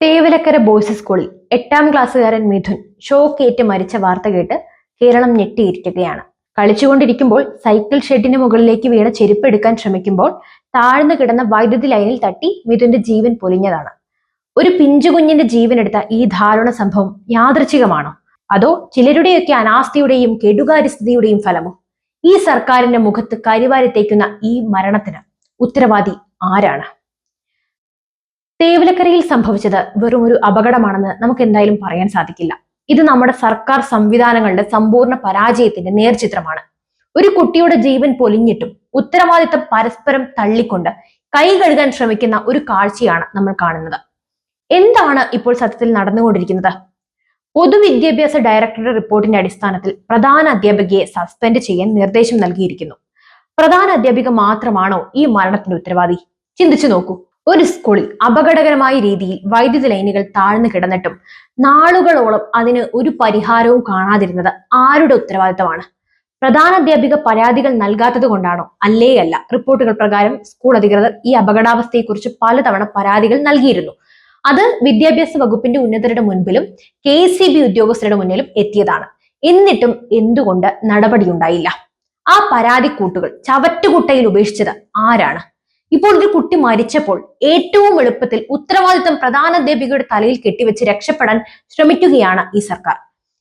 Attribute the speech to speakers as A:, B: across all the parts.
A: Thevalakkara boys സ്കൂളിൽ എട്ടാം ക്ലാസ്സുകാരൻ മിഥുൻ ഷോക്കേറ്റ് മരിച്ച വാർത്ത കേട്ട് കേരളം ഞെട്ടിയിരിക്കുകയാണ്. കളിച്ചുകൊണ്ടിരിക്കുമ്പോൾ സൈക്കിൾ ഷെഡിന് മുകളിലേക്ക് വീണ ചെരുപ്പ് എടുക്കാൻ ശ്രമിക്കുമ്പോൾ താഴ്ന്നു കിടന്ന വൈദ്യുതി ലൈനിൽ തട്ടി മിഥുന്റെ ജീവൻ പൊലിഞ്ഞതാണ്. ഒരു പിഞ്ചു കുഞ്ഞിന്റെ ജീവൻ എടുത്ത ഈ ദാരുണ സംഭവം യാദൃച്ഛികമാണോ? അതോ ചിലരുടെയൊക്കെ അനാസ്ഥയുടെയും കെടുകാര്യസ്ഥതയുടെയും ഫലമോ? ഈ സർക്കാരിന്റെ മുഖത്ത് കരിവാരി തേക്കുന്ന ഈ മരണത്തിന് ഉത്തരവാദി ആരാണ്? തേവലക്കരയിൽ സംഭവിച്ചത് വെറും ഒരു അപകടമാണെന്ന് നമുക്ക് എന്തായാലും പറയാൻ സാധിക്കില്ല. ഇത് നമ്മുടെ സർക്കാർ സംവിധാനങ്ങളുടെ സമ്പൂർണ പരാജയത്തിന്റെ നേർചിത്രമാണ്. ഒരു കുട്ടിയുടെ ജീവൻ പൊലിഞ്ഞിട്ടും ഉത്തരവാദിത്തം പരസ്പരം തള്ളിക്കൊണ്ട് കൈ കഴുകാൻ ശ്രമിക്കുന്ന ഒരു കാഴ്ചയാണ് നമ്മൾ കാണുന്നത്. എന്താണ് ഇപ്പോൾ സത്യത്തിൽ നടന്നുകൊണ്ടിരിക്കുന്നത്? പൊതുവിദ്യാഭ്യാസ ഡയറക്ടറുടെ റിപ്പോർട്ടിന്റെ അടിസ്ഥാനത്തിൽ പ്രധാന അധ്യാപികയെ സസ്പെൻഡ് ചെയ്യാൻ നിർദ്ദേശം നൽകിയിരിക്കുന്നു. പ്രധാന അധ്യാപിക മാത്രമാണോ ഈ മരണത്തിന്റെ ഉത്തരവാദി? ചിന്തിച്ചു നോക്കൂ. ഒരു സ്കൂളിൽ അപകടകരമായ രീതിയിൽ വൈദ്യുതി ലൈനുകൾ താഴ്ന്നു കിടന്നിട്ടും നാളുകളോളം അതിന് ഒരു പരിഹാരവും കാണാതിരുന്നത് ആരുടെ ഉത്തരവാദിത്തമാണ്? പ്രധാന അധ്യാപിക പരാതികൾ നൽകാത്തത് കൊണ്ടാണോ? അല്ലേ അല്ല. റിപ്പോർട്ടുകൾ പ്രകാരം സ്കൂൾ അധികൃതർ ഈ അപകടാവസ്ഥയെക്കുറിച്ച് പലതവണ പരാതികൾ നൽകിയിരുന്നു. അത് വിദ്യാഭ്യാസ വകുപ്പിന്റെ ഉന്നതരുടെ മുൻപിലും കെ സി ബി ഉദ്യോഗസ്ഥരുടെ മുന്നിലും എത്തിയതാണ്. എന്നിട്ടും എന്തുകൊണ്ട് നടപടിയുണ്ടായില്ല? ആ പരാതിക്കൂട്ടുകൾ ചവറ്റുകുട്ടയിൽ ഉപേക്ഷിച്ചത് ആരാണ്? ഇപ്പോൾ ഒരു കുട്ടി മരിച്ചപ്പോൾ ഏറ്റവും എളുപ്പത്തിൽ ഉത്തരവാദിത്തം അധ്യാപികയുടെ തലയിൽ കെട്ടിവെച്ച് രക്ഷപ്പെടാൻ ശ്രമിക്കുകയാണ് ഈ സർക്കാർ.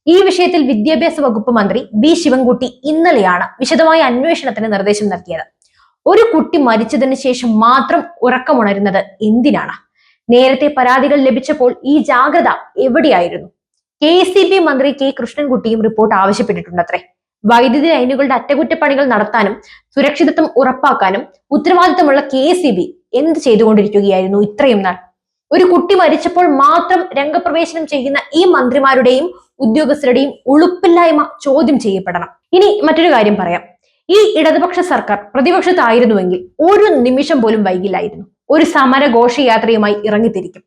A: ഈ വിഷയത്തിൽ വിദ്യാഭ്യാസ വകുപ്പ് മന്ത്രി വി ശിവൻകുട്ടി ഇന്നലെയാണ് വിശദമായ അന്വേഷണത്തിന് നിർദ്ദേശം നൽകിയത്. ഒരു കുട്ടി മരിച്ചതിന് ശേഷം മാത്രം ഉറക്കമുണരുന്നത് എന്തിനാണ്? നേരത്തെ പരാതികൾ ലഭിച്ചപ്പോൾ ഈ ജാഗ്രത എവിടെയായിരുന്നു? കെ മന്ത്രി കെ കൃഷ്ണൻകുട്ടിയും റിപ്പോർട്ട് ആവശ്യപ്പെട്ടിട്ടുണ്ടത്രേ. വൈദ്യുതി ലൈനുകളുടെ അറ്റകുറ്റപ്പണികൾ നടത്താനും സുരക്ഷിതത്വം ഉറപ്പാക്കാനും ഉത്തരവാദിത്തമുള്ള കെ സി ബി എന്ത് ചെയ്തുകൊണ്ടിരിക്കുകയായിരുന്നു ഇത്രയും നാൾ? ഒരു കുട്ടി മരിച്ചപ്പോൾ മാത്രം രംഗപ്രവേശനം ചെയ്യുന്ന ഈ മന്ത്രിമാരുടെയും ഉദ്യോഗസ്ഥരുടെയും ഉളുപ്പില്ലായ്മ ചോദ്യം ചെയ്യപ്പെടണം. ഇനി മറ്റൊരു കാര്യം പറയാം. ഈ ഇടതുപക്ഷ സർക്കാർ പ്രതിപക്ഷത്തായിരുന്നുവെങ്കിൽ ഒരു നിമിഷം പോലും വൈകില്ലായിരുന്നു. ഒരു സമര ഘോഷയാത്രയുമായി ഇറങ്ങിത്തിരിക്കും.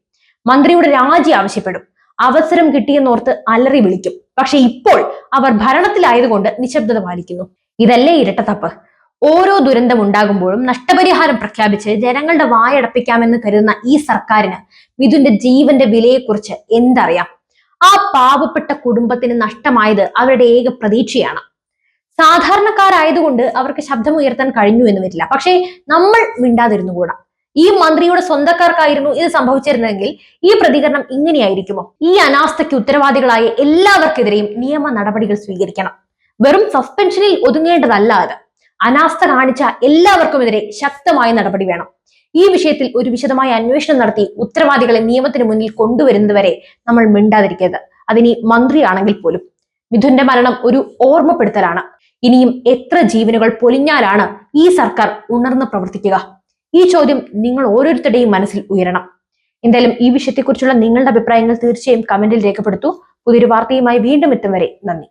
A: മന്ത്രിയുടെ രാജി ആവശ്യപ്പെടും. അവസരം കിട്ടിയെന്നോർത്ത് അലറി വിളിക്കും. പക്ഷെ ഇപ്പോൾ അവർ ഭരണത്തിലായതുകൊണ്ട് നിശബ്ദത പാലിക്കുന്നു. ഇതല്ലേ ഇരട്ട തപ്പ് ഓരോ ദുരന്തം ഉണ്ടാകുമ്പോഴും നഷ്ടപരിഹാരം പ്രഖ്യാപിച്ച് ജനങ്ങളുടെ വായടപ്പിക്കാമെന്ന് കരുതുന്ന ഈ സർക്കാരിന് മിഥുന്റെ ജീവന്റെ വിലയെക്കുറിച്ച് എന്തറിയാം? ആ പാവപ്പെട്ട കുടുംബത്തിന് നഷ്ടമായത് അവരുടെ ഏക പ്രതീക്ഷയാണ്. സാധാരണക്കാരായതുകൊണ്ട് അവർക്ക് ശബ്ദമുയർത്താൻ കഴിഞ്ഞു എന്ന് വരില്ല. പക്ഷേ നമ്മൾ മിണ്ടാതിരുന്നുകൂടാ? ഈ മന്ത്രിയുടെ സ്വന്തക്കാർക്കായിരുന്നു ഇത് സംഭവിച്ചിരുന്നെങ്കിൽ ഈ പ്രതികരണം ഇങ്ങനെയായിരിക്കുമോ? ഈ അനാസ്ഥയ്ക്ക് ഉത്തരവാദികളായ എല്ലാവർക്കെതിരെയും നിയമ നടപടികൾ സ്വീകരിക്കണം. വെറും സസ്പെൻഷനിൽ ഒതുങ്ങേണ്ടതല്ല അത്. അനാസ്ഥ കാണിച്ച എല്ലാവർക്കുമെതിരെ ശക്തമായ നടപടി വേണം. ഈ വിഷയത്തിൽ ഒരു വിശദമായ അന്വേഷണം നടത്തി ഉത്തരവാദികളെ നിയമത്തിന് മുന്നിൽ കൊണ്ടുവരുന്നതുവരെ നമ്മൾ മിണ്ടാതിരിക്കരുത്. അതിനി മന്ത്രിയാണെങ്കിൽ പോലും. മിഥുന്റെ മരണം ഒരു ഓർമ്മപ്പെടുത്തലാണ്. ഇനിയും എത്ര ജീവനുകൾ പൊലിഞ്ഞാലാണ് ഈ സർക്കാർ ഉണർന്ന് പ്രവർത്തിക്കുക? ഈ ചോദ്യം നിങ്ങൾ ഓരോരുത്തരുടെയും മനസ്സിൽ ഉയരണം. എന്തായാലും ഈ വിഷയത്തെക്കുറിച്ചുള്ള നിങ്ങളുടെ അഭിപ്രായങ്ങൾ തീർച്ചയായും കമന്റിൽ രേഖപ്പെടുത്തൂ. പുതിയൊരു വാർത്തയുമായി വീണ്ടും എത്തും വരെ. നന്ദി.